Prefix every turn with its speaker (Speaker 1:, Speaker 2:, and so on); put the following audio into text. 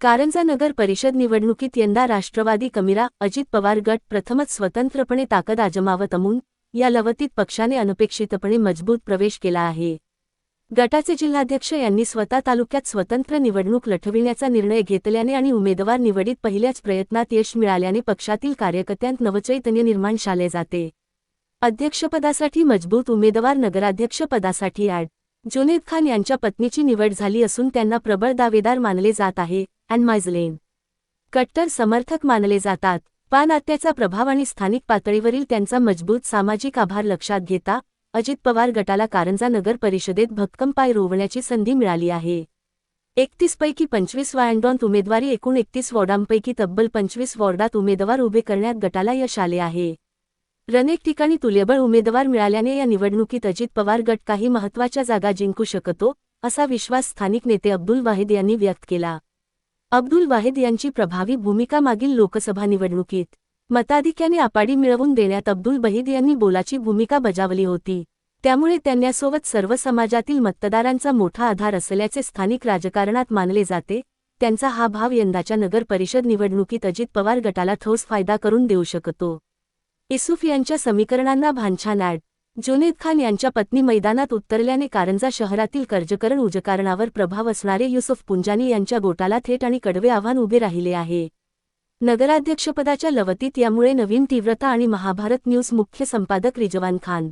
Speaker 1: कारंजा नगर परिषद निवडणुकीत यंदा राष्ट्रवादी कमिरा अजित पवार गट प्रथमच स्वतंत्रपणे ताकद आजमावत अमून या लवतीत पक्षाने अनपेक्षितपणे मजबूत प्रवेश केला आहे. गटाचे जिल्हाध्यक्ष यांनी स्वतः तालुक्यात स्वतंत्र निवडणूक लढविण्याचा निर्णय घेतल्याने आणि उमेदवार निवडीत पहिल्याच प्रयत्नात यश मिळाल्याने पक्षातील कार्यकर्त्यांत नवचैतन्य निर्माण झाले जाते. अध्यक्षपदासाठी मजबूत उमेदवार नगराध्यक्षपदासाठी ॲड. जुनेद खान यांच्या पत्नीची निवड झाली असून त्यांना प्रबळ दावेदार मानले जात आहे. अँड मायझलेन कट्टर समर्थक मानले जातात. पान आत्याचा प्रभाव आणि स्थानिक पातळीवरील त्यांचा मजबूत सामाजिक आभार लक्षात घेता अजित पवार गटाला कारंजा नगर परिषदेत भक्कम पाय रोवण्याची संधी मिळाली आहे. एकतीसपैकी पंचवीस वायंडॉन्त उमेदवारी एकूण एकतीस वॉर्डांपैकी तब्बल पंचवीस वॉर्डात उमेदवार उभे करण्यात गटाला यश आले आहे. अनेक ठिकाणी तुल्यबळ उमेदवार मिळाल्याने या निवडणुकीत अजित पवार गट काही महत्त्वाच्या जागा जिंकू शकतो असा विश्वास स्थानिक नेते अब्दुल वाहिद यांनी व्यक्त केला. अब्दुल वाहिद यांची प्रभावी भूमिका मागील लोकसभा निवडणुकीत मताधिक्याने आपाडी मिळवून देण्यात अब्दुल बहिद यांनी बोलाची भूमिका बजावली होती. त्यामुळे त्यांच्यासोबत सर्व समाजातील मतदारांचा मोठा आधार असल्याचे स्थानिक राजकारणात मानले जाते. त्यांचा हा भाव यंदाच्या नगर परिषद निवडणुकीत अजित पवार गटाला ठोस फायदा करून देऊ शकतो. इसूफ यांच्या समीकरणांना भानछान जुनेद खान यांच्या पत्नी मैदानात उतरल्याने कारंजा शहरातील कर्जकरण उजकारणावर प्रभाव असणारे युसुफ पुंजानी यांच्या गोटाला थेट आणि कडवे आव्हान उभे राहिले आहे. नगराध्यक्षपदाच्या लवतीत यामुळे नवीन तीव्रता आणि महाभारत न्यूज मुख्य संपादक रिजवान खान